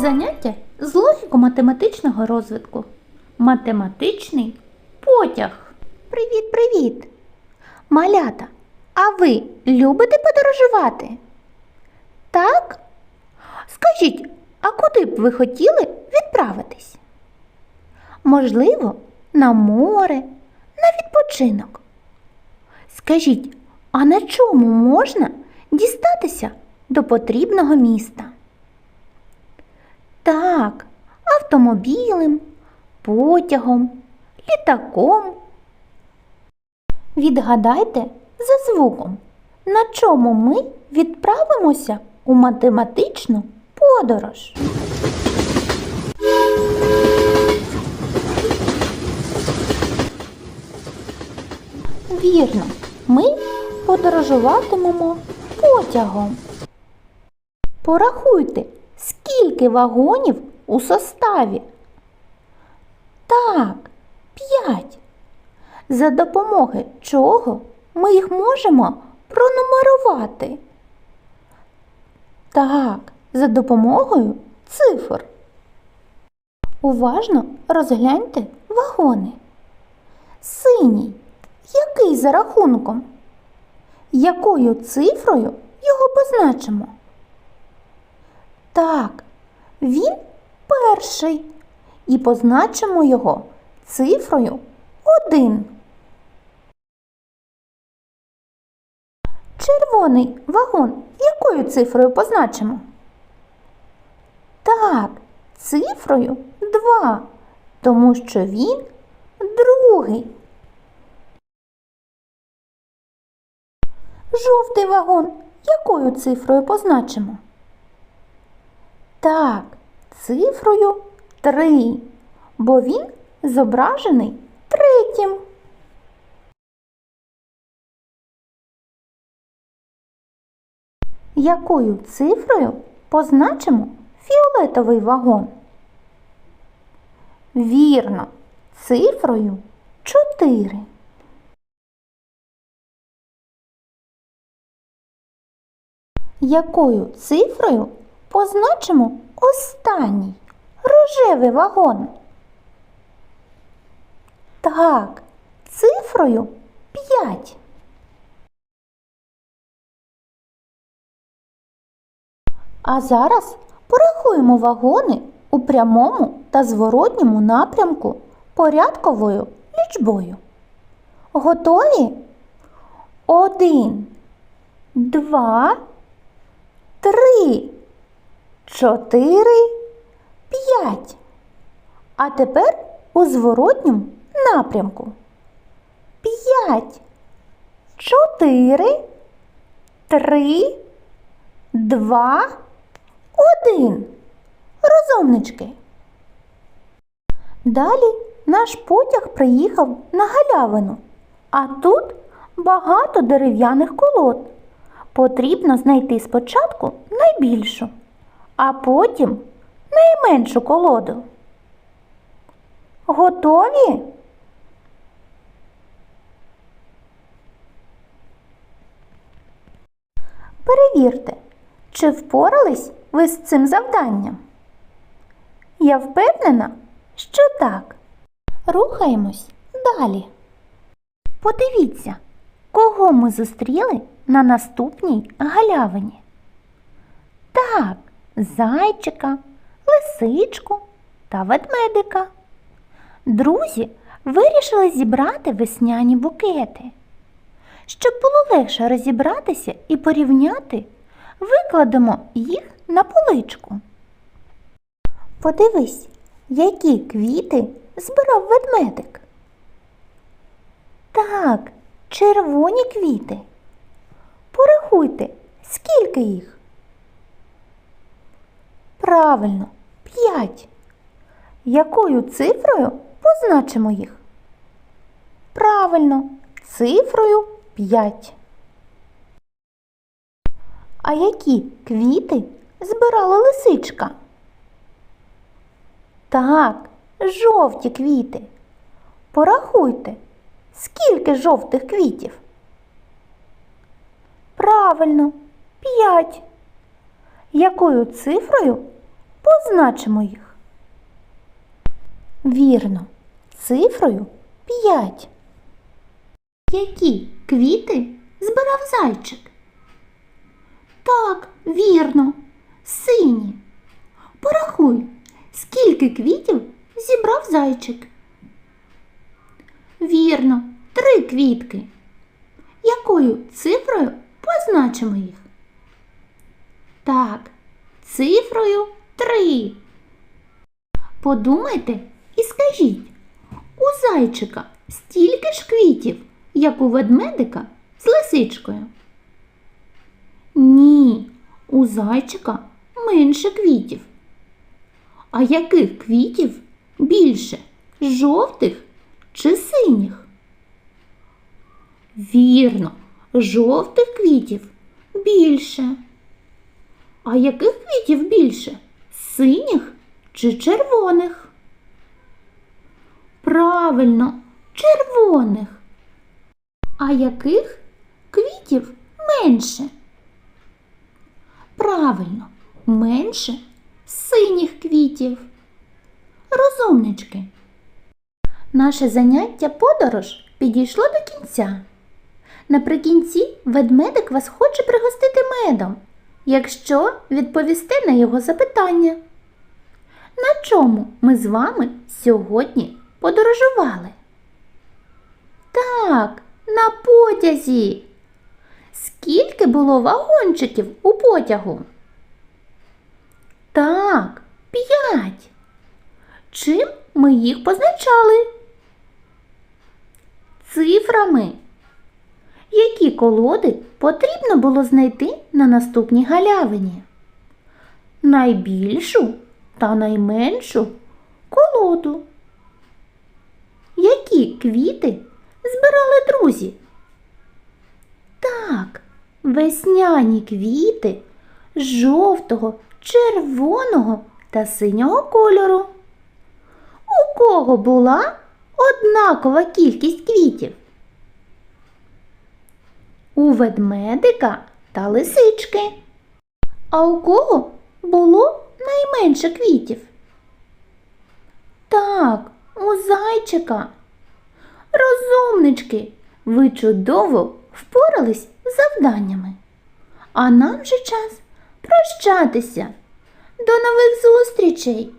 Заняття з логіко-математичного розвитку. Математичний потяг. Привіт, привіт! Малята, а ви любите подорожувати? Так? Скажіть, а куди б ви хотіли відправитись? Можливо, на море, на відпочинок. Скажіть, а на чому можна дістатися до потрібного міста? Так, автомобілем, потягом, літаком. Відгадайте за звуком, на чому ми відправимося у математичну подорож. Вірно, ми подорожуватимемо потягом. Порахуйте, скільки вагонів у составі. Так, п'ять. За допомоги чого ми їх можемо пронумерувати? Так, за допомогою цифр. Уважно розгляньте вагони. Синій. Який за рахунком? Якою цифрою його позначимо? Так, він перший. І позначимо його цифрою 1. Червоний вагон якою цифрою позначимо? Так, цифрою 2, тому що він другий. Жовтий вагон якою цифрою позначимо? Так, цифрою 3, бо він зображений третім. Якою цифрою позначимо фіолетовий вагон? Вірно, цифрою 4. Якою цифрою позначимо останній рожевий вагон? Так, цифрою 5. А зараз порахуємо вагони у прямому та зворотньому напрямку порядковою лічбою. Готові? Один, два, три, чотири, п'ять. А тепер у зворотньому напрямку. П'ять, чотири, три, два, один. Розумнички. Далі наш потяг приїхав на галявину, а тут багато дерев'яних колод. Потрібно знайти спочатку найбільшу, а потім найменшу колоду. Готові? Перевірте, чи впорались ви з цим завданням? Я впевнена, що так. Рухаємось далі. Подивіться, кого ми зустріли на наступній галявині. Так, зайчика, лисичку та ведмедика. Друзі вирішили зібрати весняні букети. Щоб було легше розібратися і порівняти, викладемо їх на поличку. Подивись, які квіти збирав ведмедик. Так, червоні квіти. Порахуйте, скільки їх. Правильно, п'ять. Якою цифрою позначимо їх? Правильно, цифрою 5. А які квіти збирала лисичка? Так, жовті квіти. Порахуйте, скільки жовтих квітів? Правильно, 5. Якою цифрою позначимо їх? Вірно, цифрою 5. Які квіти збирав зайчик? Так, вірно, сині. Порахуй, скільки квітів зібрав зайчик. Вірно, три квітки. Якою цифрою позначимо їх? Так, цифрою три. Подумайте і скажіть, у зайчика стільки ж квітів, як у ведмедика з лисичкою? Ні, у зайчика менше квітів. А яких квітів більше? Жовтих чи синіх? Вірно, жовтих квітів більше. А яких квітів більше? Синіх чи червоних? Правильно, червоних. А яких квітів менше? Правильно, менше синіх квітів. Розумнички. Наше заняття подорож підійшло до кінця. Наприкінці ведмедик вас хоче пригостити медом, якщо відповісте на його запитання. На чому ми з вами сьогодні подорожували? Так, на потязі. Скільки було вагончиків у потягу? Так, п'ять. Чим ми їх позначали? Цифрами. Які колоди потрібно було знайти на наступній галявині? Найбільшу та найменшу колоду. Які квіти збирали друзі? Так, весняні квіти жовтого, червоного та синього кольору. У кого була однакова кількість квітів? У ведмедика та лисички. А у кого було найменше квітів? Так, у зайчика. Розумнички, ви чудово впорались з завданнями. А нам же час прощатися. До нових зустрічей!